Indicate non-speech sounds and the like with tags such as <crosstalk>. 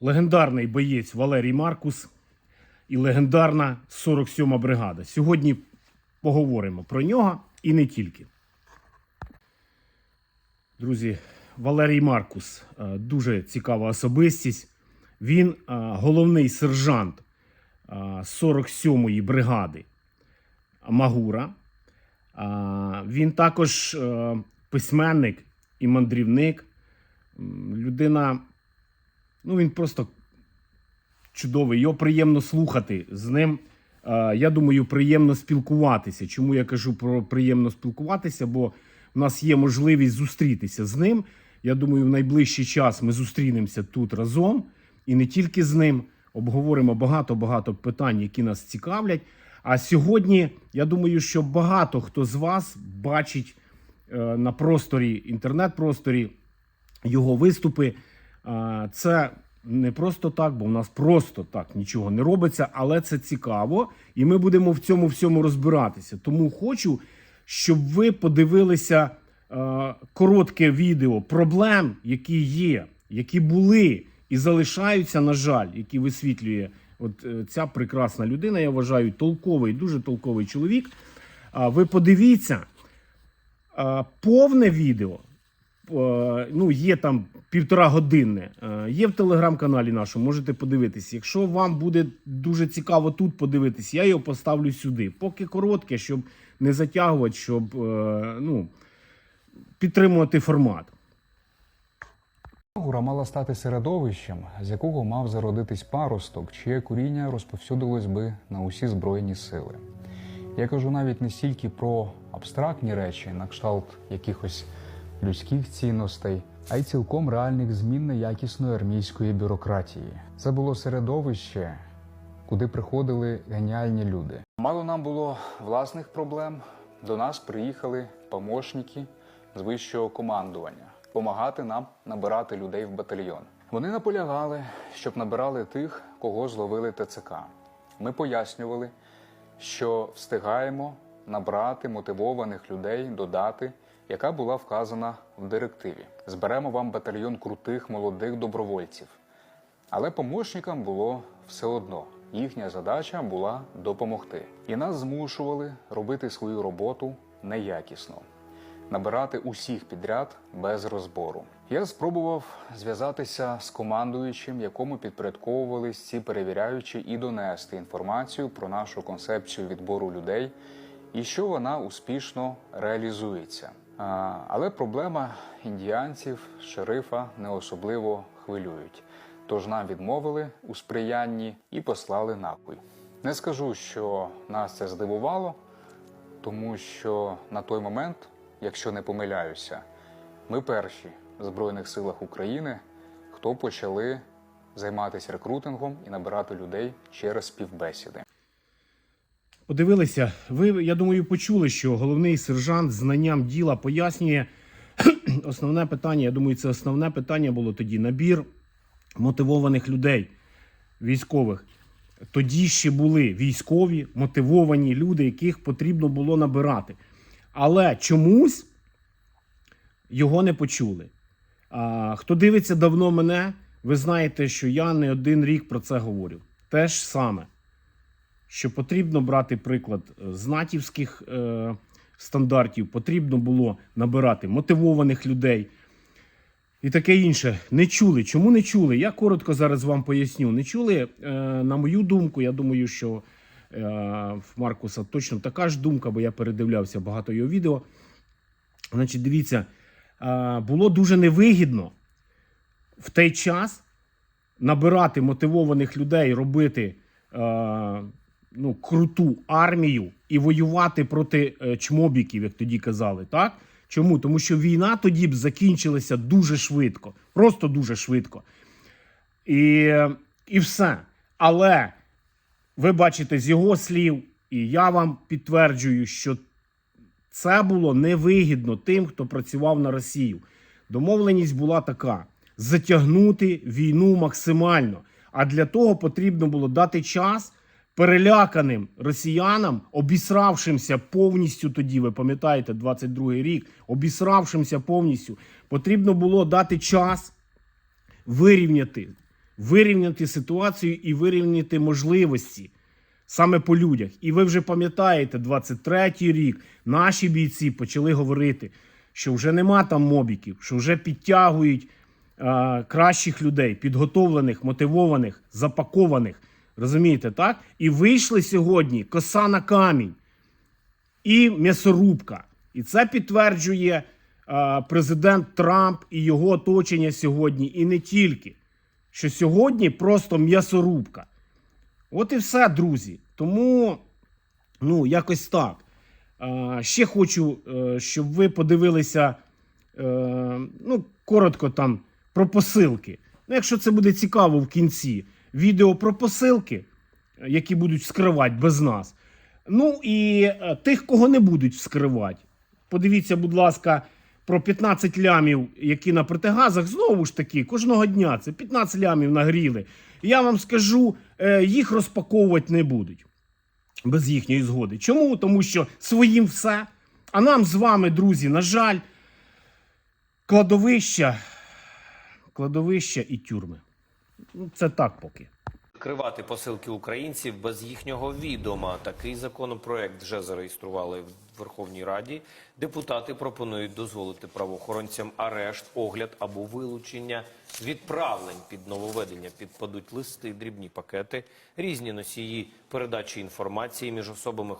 легендарний боєць Валерій Маркус і легендарна 47-ма бригада. Сьогодні поговоримо про нього і не тільки. Друзі, Валерій Маркус е, дуже цікава особистість. Він е, головний сержант е, 47-ї бригади Магура. Він також е, письменник і мандрівник. Людина, ну він просто чудовий. Його приємно слухати. З ним, я думаю, приємно спілкуватися. Чому я кажу про приємно спілкуватися? Бо в нас є можливість зустрітися з ним. Я думаю, в найближчий час ми зустрінемося тут разом і не тільки з ним. Обговоримо багато-багато питань, які нас цікавлять. А сьогодні я думаю, що багато хто з вас бачить е, на просторі, інтернет-просторі його виступи. Це не просто так, бо в нас просто так нічого не робиться, але це цікаво, і ми будемо в цьому всьому розбиратися. Тому хочу, щоб ви подивилися е, коротке відео проблем, які є, які були і залишаються, на жаль, які висвітлює от е, ця прекрасна людина. Я вважаю, толковий, дуже толковий чоловік. А ви подивіться е, повне відео. Е, Ну, є там півтора годинне, е, є в телеграм-каналі нашому, можете подивитись. Якщо вам буде дуже цікаво тут подивитись, я його поставлю сюди. Поки коротке, щоб не затягувати, щоб е, ну, підтримувати формат. Гура мала стати середовищем, з якого мав зародитись паросток, чиє коріння розповсюдилось би на усі збройні сили. Я кажу навіть не стільки про абстрактні речі, на кшталт якихось людських цінностей, а й цілком реальних змін неякісної армійської бюрократії. Це було середовище, куди приходили геніальні люди. Мало нам було власних проблем. До нас приїхали помощники з вищого командування допомагати нам набирати людей в батальйон. Вони наполягали, щоб набирали тих, кого зловили ТЦК. Ми пояснювали, що встигаємо набрати мотивованих людей до дати, яка була вказана в директиві. Зберемо вам батальйон крутих молодих добровольців. Але помощникам було все одно. Їхня задача була допомогти. І нас змушували робити свою роботу неякісно, набирати усіх підряд без розбору. Я спробував зв'язатися з командуючим, якому підпорядковувались ці перевіряючі, і донести інформацію про нашу концепцію відбору людей і що вона успішно реалізується. Але проблема індіанців, шерифа не особливо хвилюють. Тож нам відмовили у сприянні і послали напій. Не скажу, що нас це здивувало, тому що на той момент, якщо не помиляюся, ми перші в Збройних силах України, хто почали займатися рекрутингом і набирати людей через співбесіди. Подивилися, ви, я думаю, почули, що головний сержант знанням діла пояснює <clears throat> основне питання. Я думаю, це основне питання було тоді набір мотивованих людей, військових. Тоді ще були військові мотивовані люди, яких потрібно було набирати. Але чомусь його не почули. А, хто дивиться давно мене, ви знаєте, що я не один рік про це говорю. Те ж саме що потрібно брати приклад е, з натівських е, стандартів, потрібно було набирати мотивованих людей і таке інше. Не чули. Чому не чули? Я коротко зараз вам поясню. Не чули, е, на мою думку, я думаю, що е, в Маркуса точно така ж думка, бо я передивлявся багато його відео. Значить, дивіться, е, було дуже невигідно в той час набирати мотивованих людей, робити е, ну, круту армію і воювати проти е, чмобіків, як тоді казали. Так? Чому? Тому що війна тоді б закінчилася дуже швидко, просто дуже швидко. І, і все. Але ви бачите з його слів, і я вам підтверджую, що це було невигідно тим, хто працював на Росію. Домовленість була така: затягнути війну максимально. А для того потрібно було дати час переляканим росіянам, обісравшимся повністю тоді, ви пам'ятаєте, 22-й рік, обісравшимся повністю, потрібно було дати час вирівняти вирівняти ситуацію і вирівняти можливості саме по людях. І ви вже пам'ятаєте, 23-й рік наші бійці почали говорити, що вже нема там мобіків, що вже підтягують е, кращих людей, підготовлених, мотивованих, запакованих. Розумієте, так? І вийшли сьогодні коса на камінь і м'ясорубка. І це підтверджує е, президент Трамп і його оточення сьогодні, і не тільки. Що сьогодні просто м'ясорубка. От і все, друзі. Тому, ну, якось так. Е, ще хочу, е, щоб ви подивилися, е, ну, коротко там про посилки. Ну, якщо це буде цікаво в кінці, відео про посилки, які будуть вскривати без нас. Ну і е, тих, кого не будуть вскривати. Подивіться, будь ласка, про 15 лямів, які на протигазах, знову ж таки, кожного дня це 15 лямів нагріли. Я вам скажу, е, їх розпаковувати не будуть без їхньої згоди. Чому? Тому що своїм все. А нам з вами, друзі, на жаль, кладовища, кладовища і тюрми. Це так поки. Кривати посилки українців без їхнього відома. Такий законопроект вже зареєстрували в Верховній Раді. Депутати пропонують дозволити правоохоронцям арешт, огляд або вилучення відправлень під нововведення. Підпадуть листи, дрібні пакети, різні носії передачі інформації між особами.